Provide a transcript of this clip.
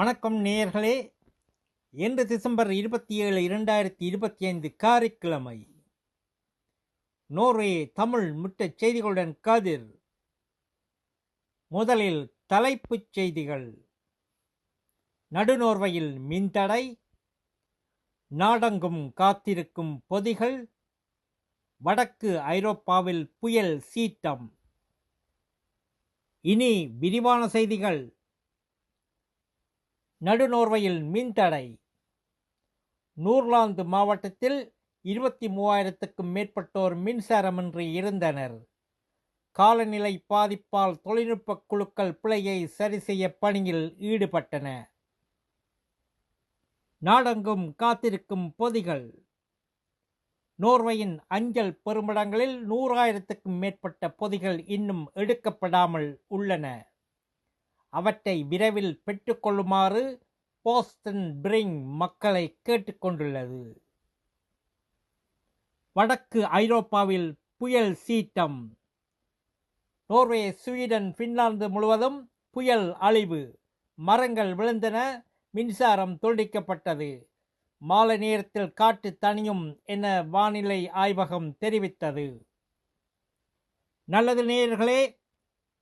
வணக்கம் நேயர்களே. இன்று டிசம்பர் இருபத்தி ஏழு இரண்டாயிரத்தி இருபத்தி ஐந்து காரைக்கிழமை. நோர்வே தமிழ் முட்டச் செய்திகளுடன் கதிர். முதலில் தலைப்புச் செய்திகள். நடுநோர்வையில் மின்தடை. நாடெங்கும் காத்திருக்கும் பொதிகள். வடக்கு ஐரோப்பாவில் புயல் சீட்டம் இனி விரிவான செய்திகள். நடுநோர்வையில் மின்தடை. நூர்லாந்து மாவட்டத்தில் இருபத்தி மூவாயிரத்துக்கும் மேற்பட்டோர் மின்சாரமின்றி இருந்தனர். காலநிலை பாதிப்பால் தொழில்நுட்ப குழுக்கள் பிழையை சரி செய்ய பணியில் ஈடுபட்டன. நாடெங்கும் காத்திருக்கும் பொதிகள். நோர்வையின் அஞ்சல் பெருமிடங்களில் நூறாயிரத்துக்கும் மேற்பட்ட பொதிகள் இன்னும் எடுக்கப்படாமல் உள்ளன. அவற்றை விரைவில் பெற்றுக்கொள்ளுமாறு போஸ்டன் பிரிங் மக்களை கேட்டுக்கொண்டுள்ளது. வடக்கு ஐரோப்பாவில் புயல் சீட்டம் நோர்வே ஸ்வீடன் பின்லாந்து முழுவதும் புயல் அழிவு. மரங்கள் விழுந்தன மின்சாரம் துண்டிக்கப்பட்டது. மாலை நேரத்தில் காற்று தணியும் என வானிலை ஆய்வகம் தெரிவித்தது. நல்லது நேயர்களே